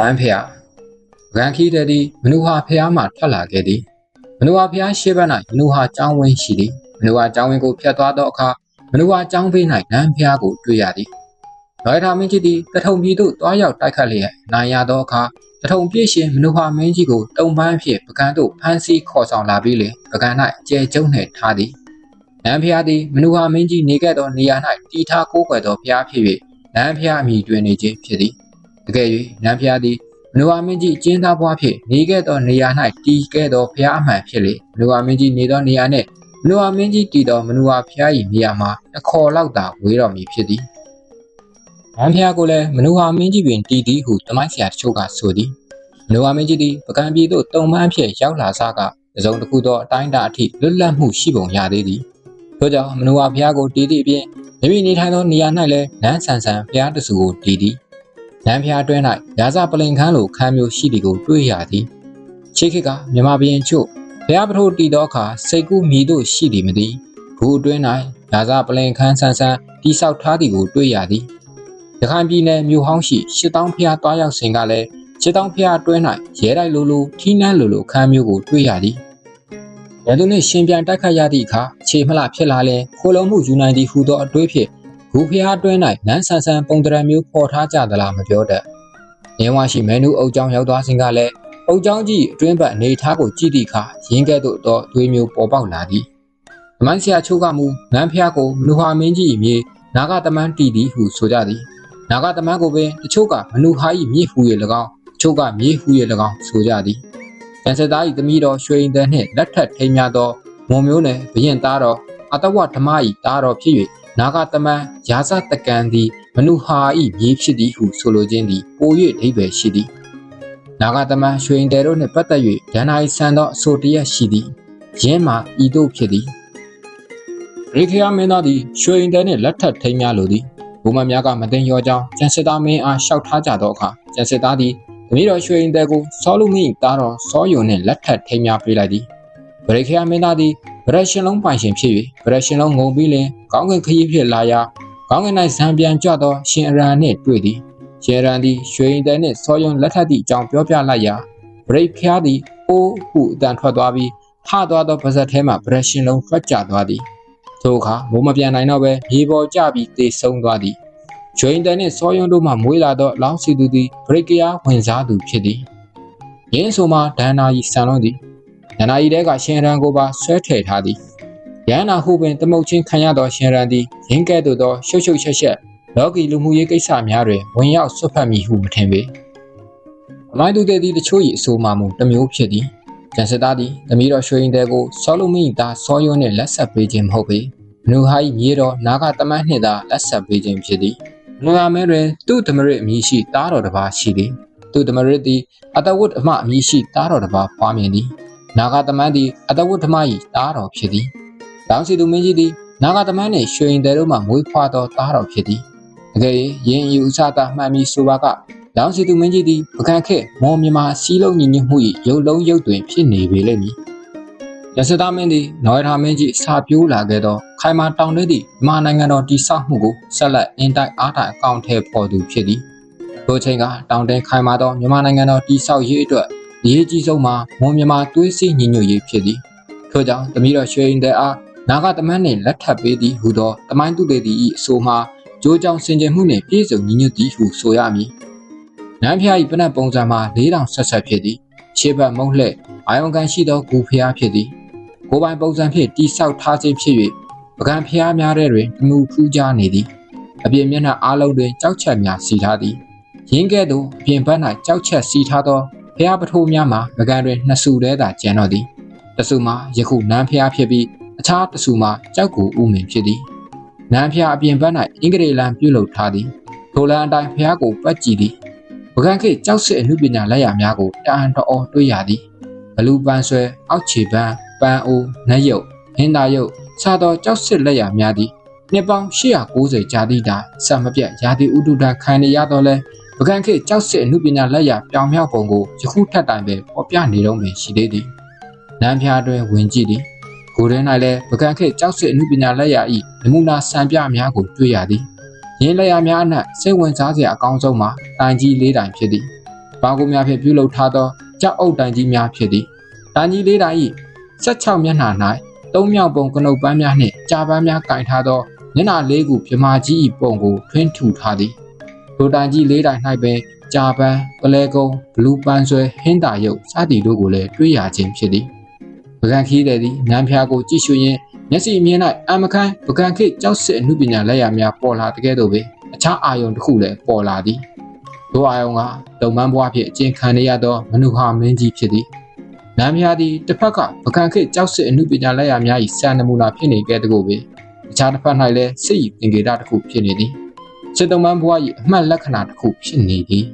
ဝမ်းဖျားပကံခီးတဲ့သည်မနုဟာဖျားမှထွက်လာခဲ့သည်မနုဟာဖျားရှေ့ဘက်၌မနုဟာကျောင်းဝင်းရှိသည်မနုဟာကျောင်းဝင်းကိုဖျက်သွားသောအခါမနုဟာကျောင်းဘေး၌နန်းဖျားကိုတွေ့ရသည်ဒေါ်ထာမင်းကြီးသည်တထုံပြည်သို့တွားရောက်တိုက်ခတ်လျက်နိုင်ရသောအခါတထုံပြည့်ရှင်မနုဟာမင်းကြီးကိုတုံပန်းဖြင့်ပကံသို့ဖမ်းဆီးခေါ်ဆောင်လာပြီးလင်ပကံ၌ကျဲကျုံနှင့်ထားသည်နန်းဖျားသည်မနုဟာမင်းကြီးနေခဲ့သောနေရာ၌တီထားကိုးကွယ်သောဖျားဖြစ်၍နန်းဖျားအမည်တွင်နေခြင်းဖြစ်သည်တ ကယ်၍နန်းဖျားသည်မနုဟာမင်းကြီးကျင်းသားဘွားဖြင့်နေခဲ့သောနေရာ၌တည်ခဲ့သောဖျားအမှန်ဖြစ်လေမနုဟာမင်းကြီးနေသောနေရာနှင့်မနုဟာမင်းကြီးတည်သောမနုဟာဖျား၏နေရာမှာအခေါ်လောက်သာဝေးတော်မူဖြစ်သည်နန်းဖျားကိုလည်းမနုဟာမင်းကြီးပင်တည်သည်ဟုတမိုင်းဆရာတချို့ကဆိုသည်မနုဟာမင်းကြီးသည်ပကံပြည်သို့တုံပန်းဖြင့်ရောက်လာစားကတစုံတစ်ခုသောအတိုင်းအတာအထိလွတ်လပ်မှုရှိပုံရသေးသည်ထို့ကြောင့်မနုဟာဖျားကိုတည်သည့်အပြင်မိမိနေထိုင်သောနေရာ၌လည်းနန်းဆန်ဆန်ဖျားတစုကိုတည်သည် နန်းဖျားတွဲ၌ရာဇပလင်ခန်းလိုခန်းမျိုးရှိသည်ကိုတွေ့ရသည်ချေခေတ်ကမြမဘရင်ချို့ဖျားပထိုးတည်သောအခါစိတ်ကူးမြည်တို့ရှိသည်မသည်ခုအတွင်း၌ရာဇပလင်ခန်းဆန်ဆန်တိဆောက်ထားသည်ကိုတွေ့ရသည်ရခိုင်ပြည်နယ်မြို့ဟောင်းရှိရှစ်တောင်းဖျားတွားရောက်စဉ်ကလည်းရှစ်တောင်းဖျားအတွင်း၌ရဲတိုက်လိုလိုထီးနှန်းလိုလိုခန်းမျိုးကိုတွေ့ရသည်ရန်သူနှင့်ရှင်ပြန်တိုက်ခတ်ရသည့်အခါခြေမလှဖြစ်လာလင်ခိုလုံးမှုယူနိုင်သည်ဟူသောအတွေးဖြင့် ဂူဖျားအတွင်း၌နန်းဆန်ဆန်ပုံတရံမျိုးဖော်ထားကြသလားမပြောတတ်။နေဝါရှိမဲနူအုပ်ကျောင်းရောက်သွားစဉ်ကလည်းအုပ်ကျောင်းကြီးအတွင်းဘက်အနေထားကိုကြည့်သည့်အခါရင်းကဲ့သို့သောသွေးမျိုးပေါ်ပေါက်လာသည်။အမိုင်းဆရာချိုးကမူနန်းဖျားကိုမနုဟာမင်းကြီး၏မြေနာဂတမန်းတီသည်ဟုဆိုကြသည်။နာဂတမန်းကိုပင်တချို့ကမနုဟာ၏မြေဟူ၍၎င်းတချို့ကမြေဟူ၍၎င်းဆိုကြသည်။ကျန်စစ်သား၏သမီးတော်ရွှေရင်တန်းနှင့်လက်ထက်ထိမ်းများသောမွန်မျိုးနယ်ဘရင်သားတော်အတဝဓမ္မ၏သားတော်ဖြစ်၍ နာဂတမန်ရာဇတကံသည်မနုဟာဤမြေဖြစ်သည်ဟုဆိုလိုခြင်းသည်ပို၍အဓိပ္ပာယ်ရှိသည်နာဂတမန်ရွှေရင်တဲတို့နှင့်ပတ်သက်၍ဒဏ္ဍာရီဆန်သောအဆိုတရက်ရှိသည်ယင်းမှာဤသို့ဖြစ်သည်ရေခရမင်းသားသည်ရွှေရင်တဲနှင့်လက်ထပ်ထိမ်းများလိုသည်ဘုမများကမသိရောကြောင်းကျန်စစ်သားမင်းအားလျှောက်ထားကြသောအခါကျန်စစ်သားသည်သမီးတော်ရွှေရင်တဲကိုစောလူမိသားတော်စောယုံနှင့်လက်ထပ်ထိမ်းများပေးလိုက်သည်ဗရေခရမင်းသားသည် ဗရက်ရှင်လုံးပိုင်ရှင်ဖြစ်၍ဗရက်ရှင်လုံးငုံပြီးလင်ကောင်းကင်ခရီးဖြစ်လာရာကောင်းကင်၌ဇံပြန်ကြွသောရှင်အရန်နှင့်တွေ့သည်ရှင်အရန်သည်ရွှေရင်တဲနှင့်စောယုံလက်ထပ်သည့်အကြောင်းပြောပြလိုက်ရာဗရိတ်ဖျားသည်အိုးဟုအတန်ထွက်သွားပြီးထသွားသောပါဇက်ထဲမှဗရက်ရှင်လုံးထွက်ကျသွားသည်ထိုအခါမိုးမပြန်နိုင်တော့ဘဲမြေပေါ်ကျပြီးသေဆုံးသွားသည်ရွှေရင်တဲနှင့်စောယုံတို့မှမွေးလာသောလောင်းစီသူသည်ဗရိတ်ကရားဝင်စားသူဖြစ်သည်ယင်းဆိုမှဒန္နာကြီးဆန်လုံးသည် နန္ဒာကြီးတဲကရှင်ရန်ကိုပါဆွဲထည့်ထားသည်ရန်နာဟုပင်တမုတ်ချင်းခံရသောရှင်ရန်သည်ရင်းကဲ့သို့သောရှုပ်ရှုပ်ရှက်ရှက်လောကီလူမှုရေးကိစ္စများတွင်ဝင်ရောက်ဆွတ်ဖက်မိဟုမထင်ပေအမိုင်းသူတဲ့သည်တချို့၏အဆိုမှမူတစ်မျိုးဖြစ်သည်ကျန်စစ်သားသည်တမီးတော်ရွှေရင်တဲကိုစောလူမိသားစောယွန်းနှင့်လက်ဆက်ပေးခြင်းမဟုတ်ပေမနူဟာ၏မြေတော်နာဂတမန်းနှင့်သာလက်ဆက်ပေးခြင်းဖြစ်သည်မနူဟာမဲတွင်သူ့သမရစ်အမည်ရှိသားတော်တစ်ပါးရှိသည်သူ့သမရစ်သည်အတဝတ်အမအမည်ရှိသားတော်တစ်ပါးဖွားမြင်သည် နာဂသမန်းသည်အတဝတ်ဓမ္မ၏သားတော်ဖြစ်သည်။တောင်စီသူမင်းကြီးသည်နာဂသမန်းနှင့်ရွှေရင်တဲတို့မှမွေးဖွားသောသားတော်ဖြစ်သည်။အကယ်၍ယင်းဤဥစားတာမှန်ပြီးဆိုပါကတောင်စီသူမင်းကြီးသည်ပကံခက်မောမြမာစီးလုံးညီညွတ်မှု၏ရုပ်လုံးရုပ်တွင်ဖြစ်နေပေလိမ့်မည်။ရစတာမင်းသည်နော်ရထာမင်းကြီးစာပြိုးလာခဲ့သောခိုင်မာတောင်တွေသည့်မြန်မာနိုင်ငံတော်တည်ဆောက်မှုကိုဆက်လက်အင်တိုက်အားတိုက်အကောင့်ထဲပေါ်သူဖြစ်သည်။ထိုချိန်ကတောင်တင်းခိုင်မာသောမြန်မာနိုင်ငံတော်တည်ဆောက်ရေးအတွက် အရေးကြီးဆုံးမှာမွန်မြန်မာသွေးစည်းညီညွတ်ရေးဖြစ်သည်ထို့ကြောင့်တမီးတော်ရွှေရင်တဲ့အားနာဂတမန်းနှင့်လက်ထပ်ပေးသည်ဟူသောတမိုင်းသူသည်၏အဆိုမှာကြိုးကြောင်စင်ကြယ်မှုနှင့်ပြည့်စုံညီညွတ်သည်ဟုဆိုရမည်နန်းဖျား၏ပနတ်ပုံစံမှာ၄တောင်ဆက်ဆက်ဖြစ်သည်ရှေ့ဘက်မုံလှဲ့အာယုံကန်ရှိသောဂူဖျားဖြစ်သည်ကိုပိုင်ပုံစံဖြင့်တိဆောက်ထားခြင်းဖြစ်၍ပကံဖျားများတဲ့တွင်တမှုထူးခြားနေသည်အပြင်မျက်နှာအားလုံးတွင်ကြောက်ချက်များစီထားသည်ရင်းကဲ့သို့အပြင်ဘက်၌ကြောက်ချက်စီထားသော ဖျားပထိုးများမှာငကန်တွင်နှစ်စုတည်းသာကျန်တော့သည်တစုမှာယခုနန်းဖျားဖြစ်ပြီးအခြားတစုမှာကြောက်ကူဥမင်ဖြစ်သည်နန်းဖျားအပြင်ဘက်၌အင်္ဂရိလန်ပြုလုပ်ထားသည်ထိုလန်အတိုင်းဖျားကိုပတ်ကြည့်သည်ပကံခေကြောက်စစ်အမှုပညာလက်ရာများကိုတအံတော်တွေ့ရသည်ဘလူပန်းဆွဲအောက်ခြေပန်းပန်းအိုးနတ်ရုပ်ဟင်းသာရုပ်စသောကြောက်စစ်လက်ရာများသည်နှစ်ပေါင်း890ကြာသည့်တိုင်စံမပြတ်ရာသီဥတုတခံရရတော့လဲ ပကံခေတ်ကြောက်စစ်အမှုပညာလက်ရပြောင်မြောက်ပုံကိုယခုထက်တိုင်ပဲပေါ်ပြနေတော့ပင်ရှိသေးသည်။နန်းဖျားတွင်ဝင်ကြည့်သည်။ကိုယ်ထဲ၌လည်းပကံခေတ်ကြောက်စစ်အမှုပညာလက်ရ၏နမူနာစံပြများကိုတွေ့ရသည်။ရင်းလက်ရများအနက်စိတ်ဝင်စားစရာအကောင်းဆုံးမှာတိုင်ကြီးလေးတိုင်ဖြစ်သည်။ဘာကုများဖြင့်ပြုလုပ်ထားသောကြောက်အုပ်တန်ကြီးများဖြစ်သည်တန်ကြီးလေးတိုင်း၏16မျက်နှာ၌သုံးမြောက်ပုံကနုတ်ပန်းများနှင့်ကြာပန်းများကင်ထားသောမျက်နှာလေးခုမြမာကြီး၏ပုံကိုထွင်းထူထားသည် ထိုတန်ကြီးလေးတိုင်း၌ပင်ကြာပန်းပလဲကုန်းဘလူးပန်းဆွဲဟင်းတာရုပ်စသည်တို့ကိုလည်းတွေ့ရခြင်းဖြစ်သည်ပကံခီးတဲ့သည်နန်းဖျားကိုကြည့်ရှုရင်းမျက်စိအမြင်၌အမခန်းပကံခိတ်ကြောက်စစ်အမှုပညာလက်ရာများပေါ်လာတဲ့ကဲ့သို့ပင်အခြားအာယုံတစ်ခုလည်းပေါ်လာသည်ထိုအာယုံကတုံမန်းဘွားဖြင့်အကျဉ်ခံရရသောမနုဟာမင်းကြီးဖြစ်သည်နန်းဖျားသည်တစ်ဖက်ကပကံခိတ်ကြောက်စစ်အမှုပညာလက်ရာများ၏ဆရာနမူနာဖြစ်နေကဲ့သို့ပင်အခြားတစ်ဖက်၌လည်းစိတ်သင်္ကေတတစ်ခုဖြစ်နေသည် စစ်တုံမန်းဘွား၏အမှတ်လက္ခဏာတစ်ခုဖြစ်နေသည်